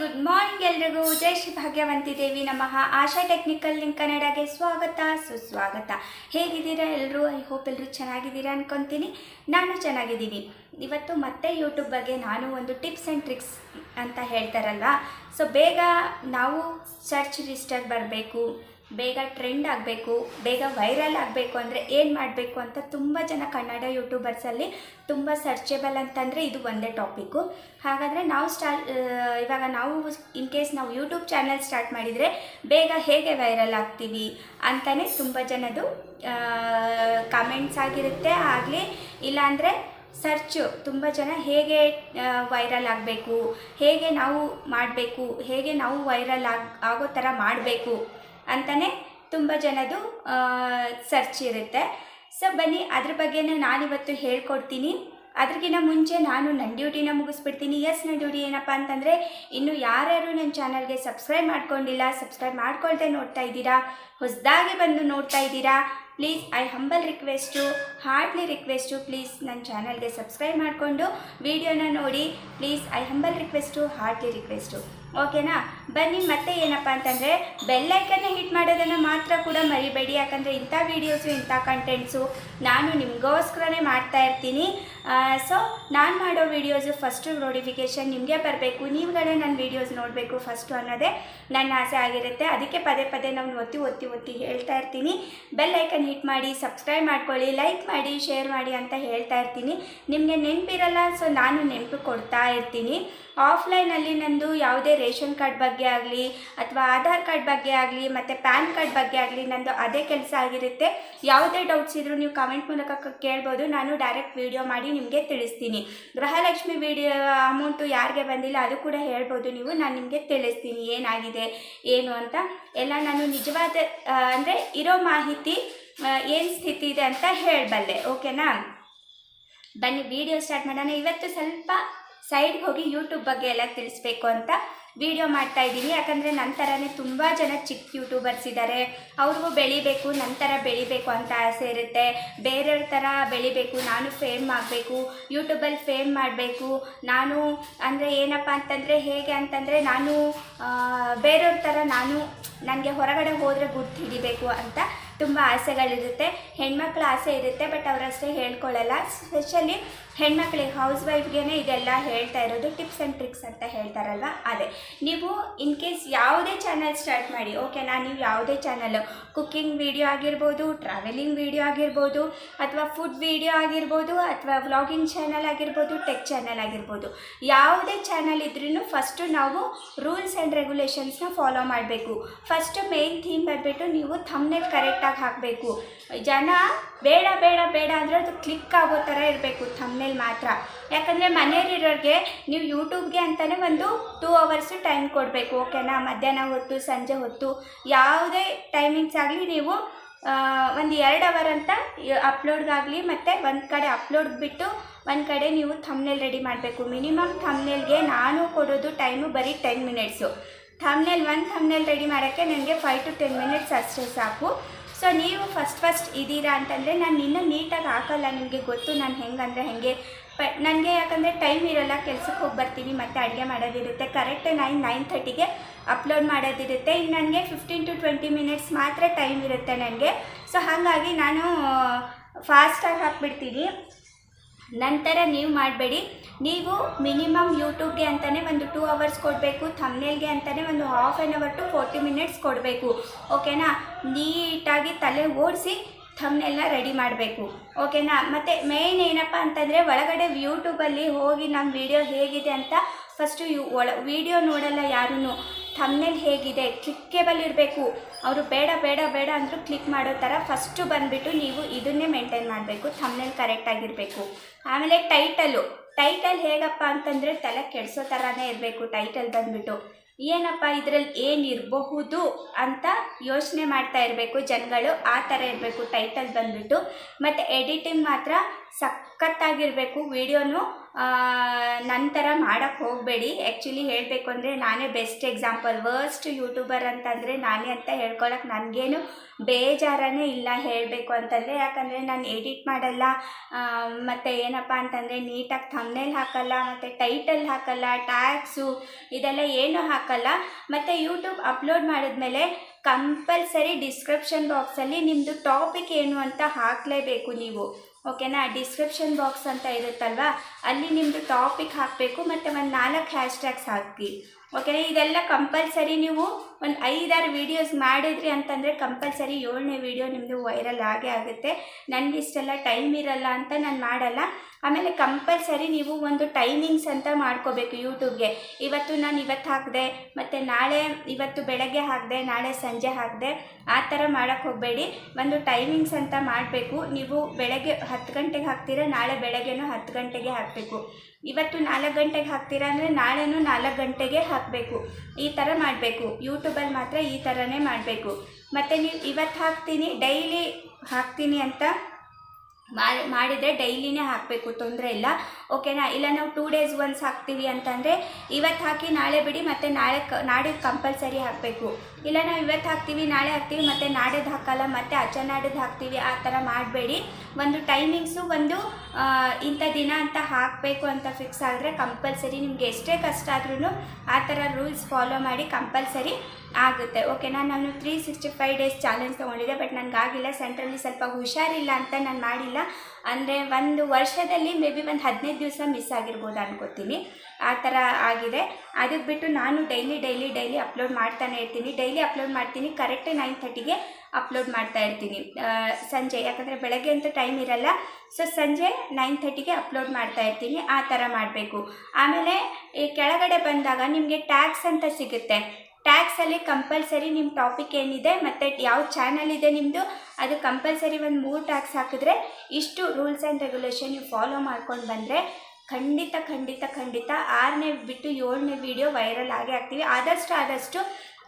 Good morning ಎಲ್ರಿಗೂ. ಜೈ ಶ್ರೀ ಭಾಗ್ಯವಂತಿ ದೇವಿ ನಮಃ. ಆಶಾ technical link ಕನ್ನಡಗೆ ಸ್ವಾಗತ, ಸುಸ್ವಾಗತ. ಹೇಗಿದ್ದೀರಾ ಎಲ್ಲರೂ ಐ ಹೋಪ್ ಎಲ್ಲರೂ ಚೆನ್ನಾಗಿದ್ದೀರಾ ಅನ್ಕೊತೀನಿ. ನಾನು ಚೆನ್ನಾಗಿದ್ದೀನಿ. ಇವತ್ತು ಮತ್ತೆ ಯೂಟ್ಯೂಬ್ ಬಗ್ಗೆ ನಾನು ಒಂದು ಟಿಪ್ಸ್ ಆ್ಯಂಡ್ ಟ್ರಿಕ್ಸ್ ಅಂತ ಹೇಳ್ತಾರಲ್ವ? ಸೊ ಬೇಗ ನಾವು ಸರ್ಚ್ ರಿಜಿಸ್ಟರ್ ಬರಬೇಕು. ಬೇಗ ಟ್ರೆಂಡ್ ಆಗಬೇಕು, ಬೇಗ ವೈರಲ್ ಆಗಬೇಕು ಅಂದರೆ ಏನು ಮಾಡಬೇಕು ಅಂತ ತುಂಬ ಜನ ಕನ್ನಡ ಯೂಟ್ಯೂಬರ್ಸಲ್ಲಿ ತುಂಬ ಸರ್ಚೇಬಲ್ ಅಂತಂದರೆ ಇದು ಒಂದೇ ಟಾಪಿಕ್ಕು ಹಾಗಾದರೆ ನಾವು ಸ್ಟಾ ಇವಾಗ ನಾವು ಇನ್ ಕೇಸ್ ನಾವು ಯೂಟ್ಯೂಬ್ ಚಾನಲ್ ಸ್ಟಾರ್ಟ್ ಮಾಡಿದರೆ ಬೇಗ ಹೇಗೆ ವೈರಲ್ ಆಗ್ತೀವಿ ಅಂತಲೇ ತುಂಬ ಜನದು ಕಾಮೆಂಟ್ಸ್ ಆಗಿರುತ್ತೆ. ಆಗಲಿ ಇಲ್ಲಾಂದರೆ ಸರ್ಚು ತುಂಬ ಜನ ಹೇಗೆ ವೈರಲ್ ಆಗಬೇಕು, ಹೇಗೆ ನಾವು ಮಾಡಬೇಕು, ಹೇಗೆ ನಾವು ವೈರಲ್ ಆಗ, ಆಗೋ ಥರ ಮಾಡಬೇಕು. ಅಂತಲೇ ತುಂಬ ಜನದು ಸರ್ಚ್ ಇರುತ್ತೆ. ಸೊ ಬನ್ನಿ, ಅದ್ರ ಬಗ್ಗೆನೇ ನಾನಿವತ್ತು ಹೇಳ್ಕೊಡ್ತೀನಿ. ಅದ್ರಗಿಂತ ಮುಂಚೆ ನಾನು ನನ್ನ ಡ್ಯೂಟಿನ ಮುಗಿಸ್ಬಿಡ್ತೀನಿ. ಎಸ್ ನನ್ನ ಡ್ಯೂಟಿ ಏನಪ್ಪ ಅಂತಂದರೆ, ಇನ್ನು ಯಾರ್ಯಾರು ನನ್ನ ಚಾನಲ್ಗೆ ಸಬ್ಸ್ಕ್ರೈಬ್ ಮಾಡ್ಕೊಂಡಿಲ್ಲ, ಸಬ್ಸ್ಕ್ರೈಬ್ ಮಾಡ್ಕೊಳ್ದೆ ನೋಡ್ತಾ ಇದ್ದೀರಾ, ಹೊಸದಾಗಿ ಬಂದು ನೋಡ್ತಾ ಇದ್ದೀರಾ please I humble request hardly request please ನನ್ನ ಚಾನಲ್ಗೆ ಸಬ್ಸ್ಕ್ರೈಬ್ ಮಾಡಿಕೊಂಡು, ವಿಡಿಯೋನ ನೋಡಿ please I humble request hardly request ಓಕೆನಾ? ಬನ್ನಿ, ಮತ್ತೆ ಏನಪ್ಪ ಅಂತಂದರೆ ಬೆಲ್ಲೈಕನ್ನ ಹಿಟ್ ಮಾಡೋದನ್ನು ಮಾತ್ರ ಕೂಡ ಮರಿಬೇಡಿ. ಯಾಕಂದರೆ ಇಂಥ ವೀಡಿಯೋಸು ಇಂಥ ಕಂಟೆಂಟ್ಸು ನಾನು ನಿಮಗೋಸ್ಕರನೇ ಮಾಡ್ತಾ ಇರ್ತೀನಿ. ಸೊ ನಾನು ಮಾಡೋ ವೀಡಿಯೋಸು ಫಸ್ಟು ನೋಟಿಫಿಕೇಷನ್ ನಿಮಗೆ ಬರಬೇಕು. ನೀವುಗಳೇ ನನ್ನ ವೀಡಿಯೋಸ್ ನೋಡಬೇಕು ಫಸ್ಟು ಅನ್ನೋದೇ ನನ್ನ ಆಸೆ ಆಗಿರುತ್ತೆ. ಅದಕ್ಕೆ ಪದೇ ಪದೇ ನಾವು ಒತ್ತಿ ಒತ್ತಿ ಒತ್ತಿ ಹೇಳ್ತಾ ಇರ್ತೀನಿ. ಬೆಲ್ ಐಕನ್ ಹಿಟ್ ಮಾಡಿ ಸಬ್ಸ್ಕ್ರೈಬ್ ಮಾಡ್ಕೊಳ್ಳಿ ಲೈಕ್ ಮಾಡಿ ಶೇರ್ ಮಾಡಿ ಅಂತ ಹೇಳ್ತಾ ಇರ್ತೀನಿ. ನಿಮಗೆ ನೆನಪಿರಲ್ಲ ಸೊ ನಾನು ನೆನಪು ಕೊಡ್ತಾ ಇರ್ತೀನಿ. ಆಫ್ಲೈನಲ್ಲಿ ನಂದು ಯಾವುದೇ ರೇಷನ್ ಕಾರ್ಡ್ ಬಗ್ಗೆ ಆಗಲಿ ಅಥವಾ ಆಧಾರ್ ಕಾರ್ಡ್ ಬಗ್ಗೆ ಆಗಲಿ ಮತ್ತು ಪ್ಯಾನ್ ಕಾರ್ಡ್ ಬಗ್ಗೆ ಆಗಲಿ ನಂದು ಅದೇ ಕೆಲಸ ಆಗಿರುತ್ತೆ. ಯಾವುದೇ ಡೌಟ್ಸ್ ಇದ್ದರೂ ನೀವು ಕಮೆಂಟ್ ಮೂಲಕ ಕೇಳ್ಬೋದು. ನಾನು ಡೈರೆಕ್ಟ್ ವಿಡಿಯೋ ಮಾಡಿ ನಿಮಗೆ ತಿಳಿಸ್ತೀನಿ. ಗೃಹಲಕ್ಷ್ಮಿ ವಿಡಿಯೋ ಅಮೌಂಟು ಯಾರಿಗೆ ಬಂದಿಲ್ಲ ಅದು ಕೂಡ ಹೇಳ್ಬೋದು ನೀವು. ನಾನು ನಿಮಗೆ ತಿಳಿಸ್ತೀನಿ ಏನಾಗಿದೆ, ಏನು ಅಂತ. ಎಲ್ಲ ನಾನು ನಿಜವಾದ ಅಂದರೆ ಇರೋ ಮಾಹಿತಿ ಏನು ಸ್ಥಿತಿ ಇದೆ ಅಂತ ಹೇಳಬಲ್ಲೆ. ಓಕೆನಾ? ಬನ್ನಿ ವಿಡಿಯೋ ಸ್ಟಾರ್ಟ್ ಮಾಡೋಣ. ಇವತ್ತು ಸ್ವಲ್ಪ ಸೈಡ್ಗೆ ಹೋಗಿ ಯೂಟ್ಯೂಬ್ ಬಗ್ಗೆ ಎಲ್ಲ ತಿಳಿಸ್ಬೇಕು ಅಂತ ವಿಡಿಯೋ ಮಾಡ್ತಾ ಇದ್ದೀನಿ. ಯಾಕಂದರೆ ನನ್ನ ಥರನೇ ತುಂಬ ಜನ ಚಿಕ್ಕ ಯೂಟ್ಯೂಬರ್ಸ್ ಇದ್ದಾರೆ ಅವ್ರಿಗೂ ಬೆಳಿಬೇಕು ನನ್ನ ಥರ ಬೆಳಿಬೇಕು ಅಂತ ಆಸೆ ಇರುತ್ತೆ. ಬೇರೆಯವ್ರ ಥರ ಬೆಳಿಬೇಕು, ನಾನು ಫೇಮ್ ಆಗಬೇಕು ಯೂಟ್ಯೂಬಲ್ಲಿ ಫೇಮ್ ಮಾಡಬೇಕು. ನಾನು ಅಂದರೆ ಏನಪ್ಪ ಅಂತಂದರೆ, ಹೇಗೆ ಅಂತಂದರೆ ನಾನು ಬೇರೆಯವ್ರ ಥರ ನಾನು ನನಗೆ ಹೊರಗಡೆ ಹೋದರೆ ಗುರ್ತು ಹಿಡಿಬೇಕು ಅಂತ ತುಂಬ ಆಸೆಗಳಿರುತ್ತೆ. ಹೆಣ್ಮಕ್ಳ ಆಸೆ ಇರುತ್ತೆ ಬಟ್ ಅವರಷ್ಟೇ ಹೇಳ್ಕೊಳ್ಳಲ್ಲ ಸ್ಪೆಷಲಿ ಹೆಣ್ಮಕ್ಳಿಗೆ ಹೌಸ್ ವೈಫ್ಗೆ ಇದೆಲ್ಲ ಹೇಳ್ತಾ ಇರೋದು ಟಿಪ್ಸ್ ಆ್ಯಂಡ್ ಟ್ರಿಕ್ಸ್ ಅಂತ ಹೇಳ್ತಾರಲ್ವ? ಅದೇ. ನೀವು ಇನ್ ಕೇಸ್ ಯಾವುದೇ ಚಾನಲ್ ಸ್ಟಾರ್ಟ್ ಮಾಡಿ ಓಕೆನಾ ನೀವು ಯಾವುದೇ ಚಾನಲ್ ಕುಕ್ಕಿಂಗ್ ವೀಡಿಯೋ ಆಗಿರ್ಬೋದು ಟ್ರಾವೆಲಿಂಗ್ ವೀಡಿಯೋ ಆಗಿರ್ಬೋದು, ಅಥವಾ ಫುಡ್ ವೀಡಿಯೋ ಆಗಿರ್ಬೋದು, ಅಥವಾ ವ್ಲಾಗಿಂಗ್ ಚಾನಲ್ ಆಗಿರ್ಬೋದು ಟೆಕ್ ಚಾನಲ್ ಆಗಿರ್ಬೋದು, ಯಾವುದೇ ಚಾನಲ್ ಇದ್ರೂ ಫಸ್ಟು ನಾವು ರೂಲ್ಸ್ ಆ್ಯಂಡ್ ರೆಗ್ಯುಲೇಷನ್ಸ್ನ ಫಾಲೋ ಮಾಡಬೇಕು. ಫಸ್ಟು ಮೇನ್ ಥೀಮ್ ಬರ್ಬಿಟ್ಟು ನೀವು ಥಮ್ನೆಲ್ ಕರೆಕ್ಟಾಗಿ ಹಾಕಬೇಕು ಜನ ಬೇಡ ಬೇಡ ಬೇಡ ಅಂದರೆ ಅದು ಕ್ಲಿಕ್ ಆಗೋ ಥರ ಇರಬೇಕು ತಮ್ಮೇಲೆ ಮಾತ್ರ. ಯಾಕಂದರೆ ಮನೆಯಲ್ಲಿರೋರಿಗೆ ನೀವು ಯೂಟ್ಯೂಬ್ಗೆ ಅಂತಲೇ ಒಂದು ಟೂ ಅವರ್ಸು ಟೈಮ್ ಕೊಡಬೇಕು ಓಕೆನಾ ಮಧ್ಯಾಹ್ನ ಹೊತ್ತು, ಸಂಜೆ ಹೊತ್ತು, ಯಾವುದೇ ಟೈಮಿಂಗ್ಸ್ ಆಗಲಿ ನೀವು ಒಂದು ಎರಡು ಅವರ್ ಅಂತ ಅಪ್ಲೋಡ್ಗಾಗಲಿ ಮತ್ತು ಒಂದು ಕಡೆ ಅಪ್ಲೋಡ್ ಬಿಟ್ಟು ಒಂದು ಕಡೆ ನೀವು ಥಮ್ನೇಲ್ ರೆಡಿ ಮಾಡಬೇಕು. ಮಿನಿಮಮ್ ಥಮ್ನೇಲ್ಗೆ ನಾನು ಕೊಡೋದು ಟೈಮು ಬರೀ ಟೆನ್ ಮಿನಿಟ್ಸು ಥಮ್ನೇಲ್ ಒಂದು ಥಮ್ನೇಲ್ ರೆಡಿ ಮಾಡೋಕ್ಕೆ ನನಗೆ ಫೈವ್ ಟು ಟೆನ್ ಮಿನಿಟ್ಸ್ ಅಷ್ಟೇ ಸಾಕು. ಸೊ ನೀವು ಫಸ್ಟ್ ಫಸ್ಟ್ ಇದ್ದೀರಾ ಅಂತಂದರೆ ನಾನು ಇನ್ನೂ ನೀಟಾಗಿ ಹಾಕಲ್ಲ, ನಿಮಗೆ ಗೊತ್ತು ನಾನು ಹೆಂಗಂದರೆ ಹೆಂಗೆ. ಪ ನನಗೆ ಯಾಕಂದರೆ ಟೈಮ್ ಇರೋಲ್ಲ ಕೆಲ್ಸಕ್ಕೆ ಹೋಗಿ ಬರ್ತೀನಿ, ಮತ್ತು ಅಡುಗೆ ಮಾಡೋದಿರುತ್ತೆ. ಕರೆಕ್ಟ್ ನೈನ್ ನೈನ್ ಥರ್ಟಿಗೆ ಅಪ್ಲೋಡ್ ಮಾಡೋದಿರುತ್ತೆ. ಇನ್ನು ನನಗೆ ಫಿಫ್ಟೀನ್ ಟು ಟ್ವೆಂಟಿ ಮಿನಿಟ್ಸ್ ಮಾತ್ರ ಟೈಮ್ ಇರುತ್ತೆ ನನಗೆ. ಸೊ ಹಾಗಾಗಿ ನಾನು ಫಾಸ್ಟಾಗಿ ಹಾಕ್ಬಿಡ್ತೀನಿ. ನಂತರ ನೀವು ಮಾಡಬೇಡಿ. ನೀವು ಮಿನಿಮಮ್ ಯೂಟ್ಯೂಬ್ಗೆ ಅಂತಲೇ ಒಂದು ಟೂ ಅವರ್ಸ್ ಕೊಡಬೇಕು ಥಮ್ನೇಲ್ಗೆ ಅಂತಲೇ ಒಂದು half an hour to forty minutes ಕೊಡಬೇಕು. ಓಕೆನಾ ನೀಟಾಗಿ ತಲೆ ಓಡಿಸಿ ಥಮ್ನೆಲ್ಲ ರೆಡಿ ಮಾಡಬೇಕು. ಓಕೆನಾ ಮತ್ತು ಮೇಯ್ನ್ ಏನಪ್ಪ ಅಂತಂದರೆ ಒಳಗಡೆ ಯೂಟ್ಯೂಬಲ್ಲಿ ಹೋಗಿ ನಮ್ಮ ವಿಡಿಯೋ ಹೇಗಿದೆ ಅಂತ ಫಸ್ಟು ಯು ಒಳ ವಿಡಿಯೋ ನೋಡಲ್ಲ ಯಾರೂ ಥಮ್ನೇಲ್ ಹೇಗಿದೆ? ಕ್ಲಿಕ್ಕೇಬಲ್ ಇರಬೇಕು. ಅವರು ಬೇಡ ಬೇಡ ಬೇಡ ಅಂದರೂ ಕ್ಲಿಕ್ ಮಾಡೋ ಥರ ಫಸ್ಟು ಬಂದುಬಿಟ್ಟು ನೀವು ಇದನ್ನೇ ಮೇಂಟೈನ್ ಮಾಡಬೇಕು. ಥಮ್ನೆಲ್ ಕರೆಕ್ಟಾಗಿರಬೇಕು ಆಮೇಲೆ ಟೈಟಲು ಟೈಟಲ್ ಹೇಗಪ್ಪ ಅಂತಂದರೆ ತಲೆ ಕೆಡಿಸೋ ಥರನೇ ಇರಬೇಕು ಟೈಟಲ್ ಬಂದುಬಿಟ್ಟು. ಏನಪ್ಪ ಇದರಲ್ಲಿ ಏನಿರಬಹುದು ಅಂತ ಯೋಚನೆ ಮಾಡ್ತಾ ಇರಬೇಕು ಜನಗಳು. ಆ ಥರ ಇರಬೇಕು ಟೈಟಲ್ ಬಂದುಬಿಟ್ಟು. ಮತ್ತು ಎಡಿಟಿಂಗ್ ಮಾತ್ರ ಸಖತ್ತಾಗಿರಬೇಕು. ವಿಡಿಯೋನು ನಂತರ ಮಾಡೋಕ್ಕೆ ಹೋಗಬೇಡಿ. ಆ್ಯಕ್ಚುಲಿ ಹೇಳಬೇಕು ಅಂದರೆ ನಾನೇ ಬೆಸ್ಟ್ ಎಕ್ಸಾಂಪಲ್ ವರ್ಸ್ಟ್ ಯೂಟ್ಯೂಬರ್ ಅಂತಂದರೆ ನಾನೇ ಅಂತ ಹೇಳ್ಕೊಳಕ್ಕೆ ನನಗೇನು ಬೇಜಾರನೇ ಇಲ್ಲ ಹೇಳಬೇಕು ಅಂತಂದರೆ. ಯಾಕಂದರೆ ನಾನು ಎಡಿಟ್ ಮಾಡಲ್ಲ. ಮತ್ತು ಏನಪ್ಪ ಅಂತಂದರೆ ನೀಟಾಗಿ ಥಮ್ನೇಲ್ ಹಾಕಲ್ಲ, ಮತ್ತು ಟೈಟಲ್ ಹಾಕಲ್ಲ ಟ್ಯಾಕ್ಸು ಇದೆಲ್ಲ ಏನೂ ಹಾಕಲ್ಲ. ಮತ್ತು ಯೂಟ್ಯೂಬ್ ಅಪ್ಲೋಡ್ ಮಾಡಿದ್ಮೇಲೆ ಕಂಪಲ್ಸರಿ ಡಿಸ್ಕ್ರಿಪ್ಷನ್ ಬಾಕ್ಸಲ್ಲಿ ನಿಮ್ಮದು ಟಾಪಿಕ್ ಏನು ಅಂತ ಹಾಕಲೇಬೇಕು ನೀವು. ಓಕೆನಾ? ಡಿಸ್ಕ್ರಿಪ್ಷನ್ ಬಾಕ್ಸ್ ಅಂತ ಇರುತ್ತಲ್ವಾ? ಅಲ್ಲಿ ನಿಮ್ಮದು ಟಾಪಿಕ್ ಹಾಕಬೇಕು, ಮತ್ತು ಒಂದು ನಾಲ್ಕು ಹ್ಯಾಶ್ ಟ್ಯಾಗ್ಸ್ ಹಾಕಿ ಓಕೆನಾ ಇದೆಲ್ಲ ಕಂಪಲ್ಸರಿ ನೀವು ಒಂದು ಐದಾರು ವೀಡಿಯೋಸ್ ಮಾಡಿದ್ರಿ ಅಂತಂದರೆ ಕಂಪಲ್ಸರಿ ಏಳನೇ ವೀಡಿಯೋ ನಿಮ್ಮದು ವೈರಲ್ ಆಗೇ ಆಗುತ್ತೆ. ನನಗೆ ಇಷ್ಟೆಲ್ಲ ಟೈಮ್ ಇರಲ್ಲ ಅಂತ ನಾನು ಮಾಡಲ್ಲ. ಆಮೇಲೆ ಕಂಪಲ್ಸರಿ ನೀವು ಒಂದು ಟೈಮಿಂಗ್ಸ್ ಅಂತ ಮಾಡ್ಕೋಬೇಕು ಯೂಟ್ಯೂಬ್ಗೆ ಇವತ್ತು ನಾನು ಇವತ್ತು ಹಾಕಿದೆ, ಮತ್ತು ನಾಳೆ ಇವತ್ತು ಬೆಳಗ್ಗೆ ಹಾಕಿದೆ, ನಾಳೆ ಸಂಜೆ ಹಾಕಿದೆ, ಆ ಥರ ಮಾಡೋಕ್ಕೆ ಹೋಗಬೇಡಿ. ಒಂದು ಟೈಮಿಂಗ್ಸ್ ಅಂತ ಮಾಡಬೇಕು. ನೀವು ಬೆಳಗ್ಗೆ ಹತ್ತು ಗಂಟೆಗೆ ಹಾಕ್ತೀರಾ, ನಾಳೆ ಬೆಳಗ್ಗೆನೂ ಹತ್ತು ಗಂಟೆಗೆ ಹಾಕಬೇಕು. ಇವತ್ತು ನಾಲ್ಕು ಗಂಟೆಗೆ ಹಾಕ್ತೀರಾ ಅಂದರೆ ನಾಳೆನೂ ನಾಲ್ಕು ಗಂಟೆಗೆ ಹಾಕಬೇಕು. ಈ ಥರ ಮಾಡಬೇಕು. ಯೂಟ್ಯೂಬಲ್ಲಿ ಮಾತ್ರ ಈ ಥರನೇ ಮಾಡಬೇಕು. ಮತ್ತು ನೀವು ಇವತ್ತು ಹಾಕ್ತೀನಿ, ಡೈಲಿ ಹಾಕ್ತೀನಿ ಅಂತ ಮಾಡಿ, ಮಾಡಿದರೆ ಡೈಲಿನೇ ಹಾಕಬೇಕು, ತೊಂದರೆ ಇಲ್ಲ. ಓಕೆನಾ? ಇಲ್ಲ, ನಾವು ಟೂ ಡೇಸ್ ಒನ್ಸ್ ಹಾಕ್ತೀವಿ ಅಂತಂದರೆ ಇವತ್ತು ಹಾಕಿ ನಾಳೆ ಬಿಡಿ, ಮತ್ತು ನಾಳೆ ಕ, ನಾಡಿದ್ದು ಕಂಪಲ್ಸರಿ ಹಾಕಬೇಕು. ಇಲ್ಲ, ನಾವು ಇವತ್ತು ಹಾಕ್ತೀವಿ, ನಾಳೆ ಹಾಕ್ತೀವಿ, ಮತ್ತು ನಾಡಿದ್ದು ಹಾಕಲ್ಲ, ಮತ್ತು ಅಚ್ಚನಾಡಿದ್ದು ಹಾಕ್ತೀವಿ, ಆ ಥರ ಮಾಡಬೇಡಿ. ಒಂದು ಟೈಮಿಂಗ್ಸು ಒಂದು ಇಂಥ ದಿನ ಅಂತ ಹಾಕಬೇಕು ಅಂತ ಫಿಕ್ಸ್ ಆದರೆ ಕಂಪಲ್ಸರಿ ನಿಮಗೆ ಎಷ್ಟೇ ಕಷ್ಟ ಆದ್ರೂ ಆ ಥರ ರೂಲ್ಸ್ ಫಾಲೋ ಮಾಡಿ ಕಂಪಲ್ಸರಿ ಆಗುತ್ತೆ. ಓಕೆನಾ ನಾನು three sixty five days challenge ತೊಗೊಂಡಿದ್ದೆ ಬಟ್ ನನಗಾಗಿಲ್ಲ ಸೆಂಟ್ರಲ್ಲಿ ಸ್ವಲ್ಪ ಹುಷಾರಿಲ್ಲ ಅಂತ ನಾನು ಮಾಡಿಲ್ಲ. ಅಂದರೆ ಒಂದು ವರ್ಷದಲ್ಲಿ ಮೇ ಬಿ ಒಂದು ಹದಿನೈದು ದಿವಸ ಮಿಸ್ ಆಗಿರ್ಬೋದು ಅನ್ಕೋತೀನಿ. ಆ ಥರ ಆಗಿದೆ. ಅದಕ್ಕೆ ಬಿಟ್ಟು ನಾನು ಡೈಲಿ ಡೈಲಿ ಡೈಲಿ ಅಪ್ಲೋಡ್ ಮಾಡ್ತಾನೆ ಇರ್ತೀನಿ. ಡೈಲಿ ಅಪ್ಲೋಡ್ ಮಾಡ್ತೀನಿ ಕರೆಕ್ಟ್ ನೈನ್ ಥರ್ಟಿಗೆ ಅಪ್ಲೋಡ್ ಮಾಡ್ತಾ ಇರ್ತೀನಿ. ಸಂಜೆ, ಯಾಕಂದರೆ ಬೆಳಗ್ಗೆ ಅಂತೂ ಟೈಮ್ ಇರಲ್ಲ. ಸೊ ಸಂಜೆ ನೈನ್ ಥರ್ಟಿಗೆ ಅಪ್ಲೋಡ್ ಮಾಡ್ತಾ ಇರ್ತೀನಿ. ಆ ಥರ ಮಾಡಬೇಕು. ಆಮೇಲೆ ಈ ಕೆಳಗಡೆ ಬಂದಾಗ ನಿಮಗೆ ಟ್ಯಾಕ್ಸ್ ಅಂತ ಸಿಗುತ್ತೆ. ಟ್ಯಾಕ್ಸಲ್ಲಿ ಕಂಪಲ್ಸರಿ ನಿಮ್ಮ ಟಾಪಿಕ್ ಏನಿದೆ ಮತ್ತು ಯಾವ ಚಾನಲ್ ಇದೆ ನಿಮ್ಮದು ಅದು ಕಂಪಲ್ಸರಿ ಒಂದು ಮೂರು ಟ್ಯಾಕ್ಸ್ ಹಾಕಿದ್ರೆ ಇಷ್ಟು ರೂಲ್ಸ್ ಆ್ಯಂಡ್ ರೆಗ್ಯುಲೇಷನ್ ನೀವು ಫಾಲೋ ಮಾಡ್ಕೊಂಡು ಬಂದರೆ ಖಂಡಿತ ಖಂಡಿತ ಖಂಡಿತ ಆರನೇ ಬಿಟ್ಟು ಏಳನೇ ವೀಡಿಯೋ ವೈರಲ್ ಆಗೇ ಆಗ್ತೀವಿ. ಆದಷ್ಟು ಆದಷ್ಟು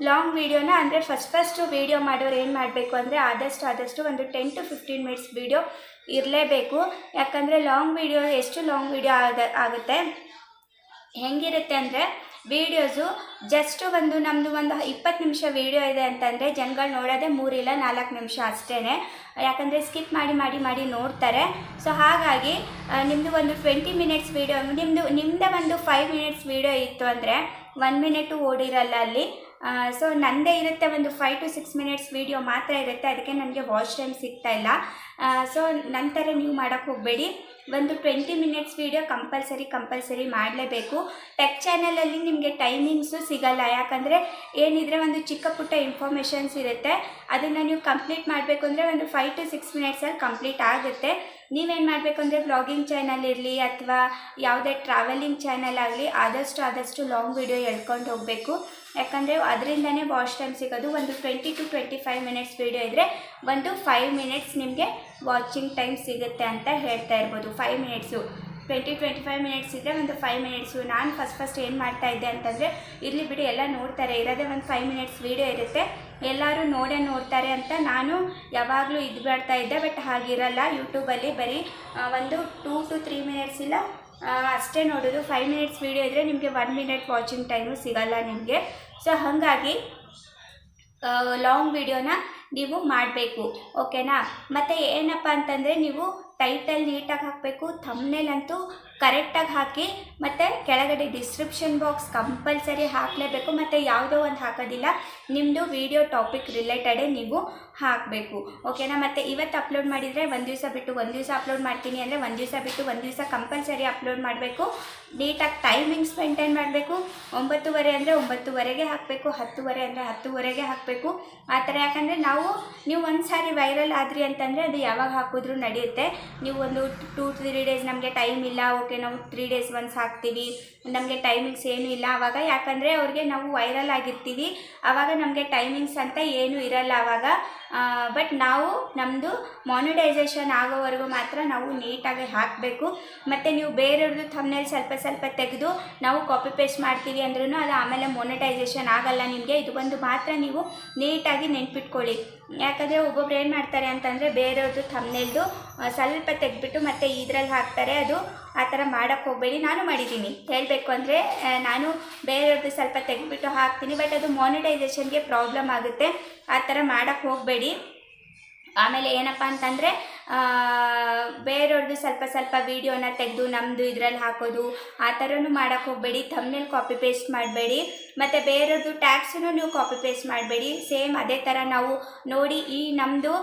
ಲಾಂಗ್ ವೀಡಿಯೋನ ಅಂದರೆ ಫಸ್ಟ್ ಫಸ್ಟು ವೀಡಿಯೋ ಮಾಡೋರು ಏನು ಮಾಡಬೇಕು ಅಂದರೆ ಆದಷ್ಟು ಆದಷ್ಟು ಒಂದು ten to fifteen minutes video ಇರಲೇಬೇಕು. ಯಾಕಂದರೆ ಲಾಂಗ್ ವೀಡಿಯೋ ಎಷ್ಟು ಲಾಂಗ್ ವೀಡಿಯೋ ಆಗ, ಆಗುತ್ತೆ? ಹೆಂಗಿರುತ್ತೆ ಅಂದರೆ ವೀಡಿಯೋಸು ಜಸ್ಟ್ ಒಂದು ನಮ್ಮದು ಒಂದು ಇಪ್ಪತ್ತು ನಿಮಿಷ ವೀಡಿಯೋ ಇದೆ ಅಂತಂದರೆ ಜನಗಳು ನೋಡೋದೇ ಮೂರಿಲ್ಲ ನಾಲ್ಕು ನಿಮಿಷ ಅಷ್ಟೇ ಯಾಕಂದರೆ ಸ್ಕಿಪ್ ಮಾಡಿ ಮಾಡಿ ಮಾಡಿ ನೋಡ್ತಾರೆ. ಸೊ ಹಾಗಾಗಿ ನಿಮ್ಮದು ಒಂದು ಟ್ವೆಂಟಿ ಮಿನಿಟ್ಸ್ ವೀಡಿಯೋ ನಿಮ್ಮದು ನಿಮ್ಮದೇ ಒಂದು ಫೈವ್ ಮಿನಿಟ್ಸ್ ವೀಡಿಯೋ ಇತ್ತು ಅಂದರೆ ಒನ್ ಮಿನಿಟು ಓಡಿರಲ್ಲ ಅಲ್ಲಿ. ಸೊ ನನ್ನದೇ ಇರುತ್ತೆ ಒಂದು five to six minutes video ಮಾತ್ರ ಇರುತ್ತೆ, ಅದಕ್ಕೆ ನನಗೆ ವಾಚ್ ಟೈಮ್ ಸಿಗ್ತಾ ಇಲ್ಲ. ಸೊ ನಂತರ ನೀವು ಮಾಡೋಕ್ಕೆ ಹೋಗಬೇಡಿ. ಒಂದು twenty minutes video compulsory compulsory ಮಾಡಲೇಬೇಕು. ಟೆಕ್ ಚಾನಲಲ್ಲಿ ನಿಮಗೆ ಟೈಮಿಂಗ್ಸು ಸಿಗಲ್ಲ, ಯಾಕಂದರೆ ಏನಿದ್ರೆ ಒಂದು ಚಿಕ್ಕ ಪುಟ್ಟ ಇನ್ಫಾರ್ಮೇಷನ್ಸ್ ಇರುತ್ತೆ. ಅದನ್ನು ನೀವು ಕಂಪ್ಲೀಟ್ ಮಾಡಬೇಕು ಅಂದರೆ ಒಂದು ಫೈವ್ ಟು ಸಿಕ್ಸ್ ಮಿನಿಟ್ಸಲ್ಲಿ ಕಂಪ್ಲೀಟ್ ಆಗುತ್ತೆ. ನೀವೇನು ಮಾಡಬೇಕು ಅಂದರೆ ಬ್ಲಾಗಿಂಗ್ ಚಾನಲ್ ಇರಲಿ ಅಥವಾ ಯಾವುದೇ ಟ್ರಾವೆಲಿಂಗ್ ಚಾನಲ್ ಆಗಲಿ ಆದಷ್ಟು ಆದಷ್ಟು ಲಾಂಗ್ ವಿಡಿಯೋ ಎಳ್ಕೊಂಡು ಹೋಗಬೇಕು. ಯಾಕಂದರೆ ಅದರಿಂದನೇ ವಾಚ್ ಟೈಮ್ ಸಿಗೋದು. ಒಂದು twenty to twenty five minutes video ಇದ್ದರೆ ಒಂದು ಫೈವ್ ಮಿನಿಟ್ಸ್ ನಿಮಗೆ ವಾಚಿಂಗ್ ಟೈಮ್ ಸಿಗುತ್ತೆ ಅಂತ ಹೇಳ್ತಾ ಇರ್ಬೋದು. Five minutes twenty twenty five minutes ಇದ್ದರೆ ಒಂದು ಫೈವ್ ಮಿನಿಟ್ಸು ನಾನು ಫಸ್ಟ್ ಫಸ್ಟ್ ಏನು ಮಾಡ್ತಾ ಇದ್ದೆ ಅಂತಂದರೆ, ಇರಲಿ ಬಿಡಿ, ಎಲ್ಲ ನೋಡ್ತಾರೆ. ಇರೋದೇ ಒಂದು ಫೈವ್ ಮಿನಿಟ್ಸ್ ವೀಡಿಯೋ ಇರುತ್ತೆ. ಎಲ್ಲರೂ ನೋಡೇ ನೋಡ್ತಾರೆ ಅಂತ ನಾನು ಯಾವಾಗಲೂ ಇದು ಮಾಡ್ತಾ ಇದ್ದೆ, ಬಟ್ ಹಾಗಿರಲ್ಲ. ಯೂಟ್ಯೂಬಲ್ಲಿ ಬರೀ ಒಂದು ಟೂ ಟು ತ್ರೀ ಮಿನಿಟ್ಸ್ ಇಲ್ಲ ಅಷ್ಟೇ ನೋಡೋದು. ಫೈವ್ ಮಿನಿಟ್ಸ್ ವೀಡಿಯೋ ಇದ್ದರೆ ನಿಮಗೆ ಒನ್ ಮಿನಿಟ್ ವಾಚಿಂಗ್ ಟೈಮು ಸಿಗಲ್ಲ ನಿಮಗೆ. ಸೊ ಹಾಗಾಗಿ ಲಾಂಗ್ ವಿಡಿಯೋನ ನೀವು ಮಾಡಬೇಕು ಓಕೆನಾ ಮತ್ತು ಏನಪ್ಪ ಅಂತಂದರೆ ನೀವು ಟೈಟಲ್ ನೀಟಾಗಿ ಹಾಕಬೇಕು ಥಮ್ನೇಲ್ ಕರೆಕ್ಟಾಗಿ ಹಾಕಿ ಮತ್ತು ಕೆಳಗಡೆ ಡಿಸ್ಕ್ರಿಪ್ಷನ್ ಬಾಕ್ಸ್ ಕಂಪಲ್ಸರಿ ಹಾಕಲೇಬೇಕು. ಮತ್ತು ಯಾವುದೋ ಒಂದು ಹಾಕೋದಿಲ್ಲ. ನಿಮ್ಮದು ವಿಡಿಯೋ ಟಾಪಿಕ್ ರಿಲೇಟೆಡೇ ನೀವು ಹಾಕಬೇಕು. ಓಕೆನಾ ಮತ್ತು ಇವತ್ತು ಅಪ್ಲೋಡ್ ಮಾಡಿದರೆ ಒಂದು ದಿವಸ ಬಿಟ್ಟು ಒಂದು ದಿವಸ ಅಪ್ಲೋಡ್ ಮಾಡ್ತೀನಿ ಅಂದರೆ ಒಂದು ದಿವಸ ಬಿಟ್ಟು ಒಂದು ದಿವಸ ಕಂಪಲ್ಸರಿ ಅಪ್ಲೋಡ್ ಮಾಡಬೇಕು. ನೀಟಾಗಿ ಟೈಮಿಂಗ್ಸ್ ಮೇಂಟೈನ್ ಮಾಡಬೇಕು. ಒಂಬತ್ತುವರೆ ಅಂದರೆ ಒಂಬತ್ತುವರೆಗೆ ಹಾಕಬೇಕು. ಹತ್ತುವರೆ ಅಂದರೆ ಹತ್ತುವರೆಗೆ ಹಾಕಬೇಕು. ಆ ಥರ. ಯಾಕಂದರೆ ನಾವು, ನೀವು ಒಂದು ಸಾರಿ ವೈರಲ್ ಆದ್ರಿ ಅಂತಂದರೆ ಅದು ಯಾವಾಗ ಹಾಕಿದ್ರೂ ನಡೆಯುತ್ತೆ. ನೀವು ಒಂದು ಟೂ ತ್ರೀ ಡೇಸ್ ನಮಗೆ ಟೈಮ್ ಇಲ್ಲ. ಓಕೆ ನಾವು ತ್ರೀ ಡೇಸ್ ಒನ್ಸ್ ಹಾಕ್ತೀವಿ. ನಮಗೆ ಟೈಮಿಂಗ್ಸ್ ಏನೂ ಇಲ್ಲ. ಆವಾಗ ಯಾಕಂದರೆ ಅವ್ರಿಗೆ ನಾವು ವೈರಲ್ ಆಗಿರ್ತೀವಿ. ಆವಾಗ ನಮಗೆ ಟೈಮಿಂಗ್ಸ್ ಅಂತ ಏನೂ ಇರಲ್ಲ. ಆವಾಗ ಬಟ್ ನಾವು ನಮ್ಮದು ಮಾನಿಟೈಸೇಷನ್ ಆಗೋವರೆಗೂ ಮಾತ್ರ ನಾವು ನೀಟಾಗಿ ಹಾಕಬೇಕು. ಮತ್ತು ನೀವು ಬೇರೆಯವ್ರದ್ದು ಥಮ್ನೇಲ್ ಸ್ವಲ್ಪ ಸ್ವಲ್ಪ ತೆಗೆದು ನಾವು ಕಾಪಿ ಪೇಸ್ಟ್ ಮಾಡ್ತೀವಿ ಅಂದ್ರೂ ಅದು ಆಮೇಲೆ ಮೊನಿಟೈಸೇಷನ್ ಆಗಲ್ಲ ನಿಮಗೆ. ಇದು ಬಂದು ಮಾತ್ರ ನೀವು ನೀಟಾಗಿ ನೆನ್ಪಿಟ್ಕೊಳ್ಳಿ. ಯಾಕಂದರೆ ಒಬ್ಬೊಬ್ರು ಏನು ಮಾಡ್ತಾರೆ ಅಂತಂದರೆ ಬೇರೆಯವ್ರದ್ದು ಥಮ್ನೆಲ್ದು ಸ್ವಲ್ಪ ತೆಗೆದ್ಬಿಟ್ಟು ಮತ್ತು ಇದರಲ್ಲಿ ಹಾಕ್ತಾರೆ. ಅದು ಆ ಥರ ಮಾಡೋಕ್ಕೆ ಹೋಗಬೇಡಿ. ನಾನು ಮಾಡಿದ್ದೀನಿ. ಹೇಳಬೇಕು ಅಂದರೆ ನಾನು ಬೇರೆಯವ್ರದ್ದು ಸ್ವಲ್ಪ ತೆಗೆದ್ಬಿಟ್ಟು ಹಾಕ್ತೀನಿ. ಬಟ್ ಅದು ಮಾನಿಟೈಸೇಷನ್ಗೆ ಪ್ರಾಬ್ಲಮ್ ಆಗುತ್ತೆ. ಆ ಥರ ಮಾಡೋಕ್ಕೆ ಹೋಗಬೇಡಿ. ಆಮೇಲೆ ಏನಪ್ಪ ಅಂತಂದರೆ ಬೇರೆಯವ್ರದ್ದು ಸ್ವಲ್ಪ ಸ್ವಲ್ಪ ವೀಡಿಯೋನ ತೆಗೆದು ನಮ್ಮದು ಇದರಲ್ಲಿ ಹಾಕೋದು, ಆ ಥರನೂ ಮಾಡೋಕ್ಕೆ ಹೋಗಬೇಡಿ. ಥಮ್ನೇಲ್ ಕಾಪಿ ಪೇಸ್ಟ್ ಮಾಡಬೇಡಿ. ಮತ್ತು ಬೇರೆಯವ್ರದ್ದು ಟ್ಯಾಕ್ಸನ್ನು ನೀವು ಕಾಪಿ ಪೇಸ್ಟ್ ಮಾಡಬೇಡಿ. ಸೇಮ್ ಅದೇ ಥರ ನಾವು ನೋಡಿ ಈ ನಮ್ಮದು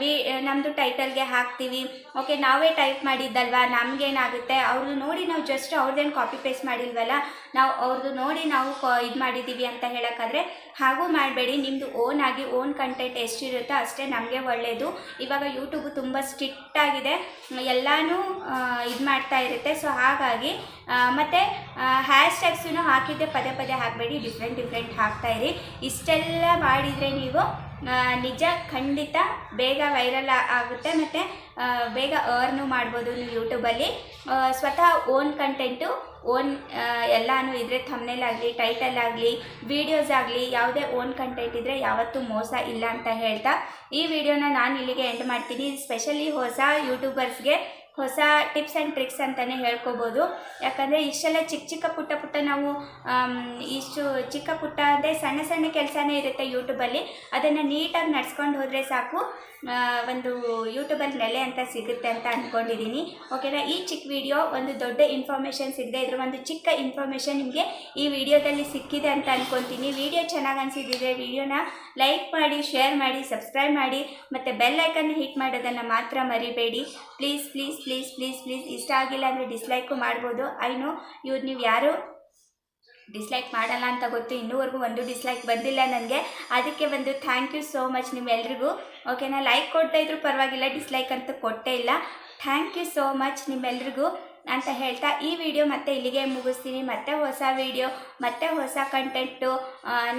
ವಿ ನಮ್ಮದು ಟೈಟಲ್ಗೆ ಹಾಕ್ತೀವಿ. ಓಕೆ ನಾವೇ ಟೈಪ್ ಮಾಡಿದ್ದಲ್ವಾ? ನಮಗೇನಾಗುತ್ತೆ? ಅವ್ರದ್ದು ನೋಡಿ ನಾವು ಜಸ್ಟ್ ಅವ್ರದ್ದೇನು ಕಾಪಿ ಪೇಸ್ಟ್ ಮಾಡಿಲ್ವಲ್ಲ, ನಾವು ಅವ್ರದ್ದು ನೋಡಿ ನಾವು ಇದು ಮಾಡಿದ್ದೀವಿ ಅಂತ ಹೇಳೋಕ್ಕಾದ್ರೆ ಹಾಗೂ ಮಾಡಬೇಡಿ. ನಿಮ್ಮದು ಓನ್ ಆಗಿ ಓನ್ ಕಂಟೆಂಟ್ ಎಷ್ಟಿರುತ್ತೋ ಅಷ್ಟೇ ನಮಗೆ ಒಳ್ಳೆಯದು ಇವಾಗ ಯೂಟ್ಯೂಬು ತುಂಬ ಸ್ಟ್ರಿಕ್ಟ್ ಆಗಿದೆ. ಎಲ್ಲನೂ ಇದು ಮಾಡ್ತಾ ಇರುತ್ತೆ. ಸೊ ಹಾಗಾಗಿ ಮತ್ತು ಹ್ಯಾಶ್ ಟ್ಯಾಗ್ಸೂ ಹಾಕಿದ್ದೆ ಪದೇ ಪದೇ ಹಾಕಬೇಡಿ. ಡಿಫ್ರೆಂಟ್ ಡಿಫ್ರೆಂಟ್ ಹಾಕ್ತಾಯಿರಿ ಇಷ್ಟೆಲ್ಲ ಮಾಡಿದರೆ ನೀವು ನಿಜ, ಖಂಡಿತ, ಬೇಗ ವೈರಲ್ ಆಗುತ್ತೆ ಮತ್ತು ಬೇಗ ಅರ್ನು ಮಾಡ್ಬೋದು ನೀವು ಯೂಟ್ಯೂಬಲ್ಲಿ ಸ್ವತಃ ಓನ್ ಕಂಟೆಂಟು ಓನ್ ಎಲ್ಲಾನು ಇದ್ರೆ ಥಮ್ನೇಲ್ ಆಗಲಿ ಟೈಟಲ್ ಆಗಲಿ ವಿಡಿಯೋಸ್ ಆಗಲಿ, ಯಾವುದೇ ಓನ್ ಕಂಟೆಂಟ್ ಇದ್ದರೆ ಯಾವತ್ತೂ ಮೋಸ ಇಲ್ಲ ಅಂತ ಹೇಳ್ತಾ. ಈ ವಿಡಿಯೋನ ನಾನು ಇಲ್ಲಿಗೆ ಎಂಡ್ ಮಾಡ್ತೀನಿ. ಸ್ಪೆಷಲಿ ಹೊಸ ಯೂಟ್ಯೂಬರ್ಸ್ಗೆ ಹೊಸ ಟಿಪ್ಸ್ ಆ್ಯಂಡ್ ಟ್ರಿಕ್ಸ್ ಅಂತಲೇ ಹೇಳ್ಕೊಬೋದು. ಯಾಕಂದರೆ ಇಷ್ಟೆಲ್ಲ ಚಿಕ್ಕ ಚಿಕ್ಕ ಪುಟ್ಟ ಪುಟ್ಟ ನಾವು ಇಷ್ಟು ಚಿಕ್ಕ ಪುಟ್ಟ ಅಂದರೆ ಸಣ್ಣ ಸಣ್ಣ ಕೆಲಸನೇ ಇರುತ್ತೆ ಯೂಟ್ಯೂಬಲ್ಲಿ ಅದನ್ನು ನೀಟಾಗಿ ನಡ್ಸ್ಕೊಂಡು ಹೋದರೆ ಸಾಕು. ಒಂದು ಯೂಟ್ಯೂಬಲ್ಲಿ ನೆಲೆ ಅಂತ ಸಿಗುತ್ತೆ ಅಂತ ಅಂದ್ಕೊಂಡಿದ್ದೀನಿ ಓಕೆನಾ? ಈ ಚಿಕ್ಕ ವಿಡಿಯೋ ಒಂದು ದೊಡ್ಡ ಇನ್ಫಾರ್ಮೇಷನ್ ಸಿಗದೆ ಇದ್ರ ಒಂದು ಚಿಕ್ಕ ಇನ್ಫಾರ್ಮೇಷನ್ ನಿಮಗೆ ಈ ವಿಡಿಯೋದಲ್ಲಿ ಸಿಕ್ಕಿದೆ ಅಂತ ಅಂದ್ಕೊತೀನಿ ವಿಡಿಯೋ ಚೆನ್ನಾಗಿ ಅನಿಸಿದ್ರೆ ವಿಡಿಯೋನ ಲೈಕ್ ಮಾಡಿ ಶೇರ್ ಮಾಡಿ ಸಬ್ಸ್ಕ್ರೈಬ್ ಮಾಡಿ, ಮತ್ತು ಬೆಲ್ ಐಕನ್ ಹಿಟ್ ಮಾಡೋದನ್ನು ಮಾತ್ರ ಮರಿಬೇಡಿ. Please please please please please ಇಷ್ಟ ಆಗಿಲ್ಲ ಅಂದರೆ ಡಿಸ್ಲೈಕು ಮಾಡ್ಬೋದು. ಐ ನೋ ಇವ್ರು ನೀವು ಯಾರು ಡಿಸ್ಲೈಕ್ ಮಾಡಲ್ಲ ಅಂತ ಗೊತ್ತು. ಇನ್ನೂವರೆಗೂ ಒಂದು ಡಿಸ್ಲೈಕ್ ಬಂದಿಲ್ಲ ನನಗೆ ಅದಕ್ಕೆ ಒಂದು ಥ್ಯಾಂಕ್ ಯು ಸೋ ಮಚ್ ನಿಮ್ಮೆಲ್ರಿಗೂ. ಓಕೆನಾ ಲೈಕ್ ಕೊಡ್ತಾ ಇದ್ರು ಪರವಾಗಿಲ್ಲ ಡಿಸ್ಲೈಕ್ ಅಂತ ಕೊಟ್ಟೇ ಇಲ್ಲ. ಥ್ಯಾಂಕ್ ಯು ಸೋ ಮಚ್ ನಿಮ್ಮೆಲ್ರಿಗೂ. ಅಂತ ಹೇಳ್ತಾ ಈ ವಿಡಿಯೋ ಮತ್ತೆ ಇಲ್ಲಿಗೆ ಮುಗಿಸ್ತೀನಿ. ಮತ್ತೆ ಹೊಸ ವಿಡಿಯೋ ಮತ್ತೆ ಹೊಸ ಕಂಟೆಂಟು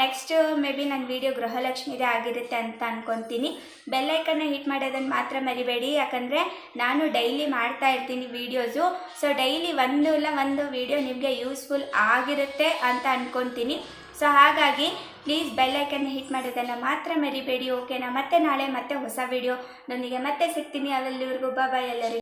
ನೆಕ್ಸ್ಟ್ ಮೇ ಬಿ ನನ್ನ ವಿಡಿಯೋ ಗೃಹಲಕ್ಷ್ಮಿದೇ ಆಗಿರುತ್ತೆ ಅಂತ ಅನ್ಕೊತೀನಿ. ಬೆಲ್ಲೈಕನ್ನ ಹಿಟ್ ಮಾಡೋದನ್ನು ಮಾತ್ರ ಮರಿಬೇಡಿ. ಯಾಕಂದರೆ ನಾನು ಡೈಲಿ ಮಾಡ್ತಾ ಇರ್ತೀನಿ ವೀಡಿಯೋಸು ಸೊ ಡೈಲಿ ಒಂದು ಇಲ್ಲ ಒಂದು ವಿಡಿಯೋ ನಿಮಗೆ ಯೂಸ್ಫುಲ್ ಆಗಿರುತ್ತೆ ಅಂತ ಅನ್ಕೊತೀನಿ. ಸೊ ಹಾಗಾಗಿ ಪ್ಲೀಸ್ ಬೆಲ್ಲೈಕನ್ನ ಹಿಟ್ ಮಾಡೋದನ್ನು ಮಾತ್ರ ಮರಿಬೇಡಿ ಓಕೆನಾ ಮತ್ತೆ ನಾಳೆ ಮತ್ತೆ ಹೊಸ ವಿಡಿಯೋದೊಂದಿಗೆ ಮತ್ತೆ ಸಿಗ್ತೀನಿ. ಅವೆಲ್ಲರಿಗೂ ಬಾಬಾ ಎಲ್ಲರಿಗೂ.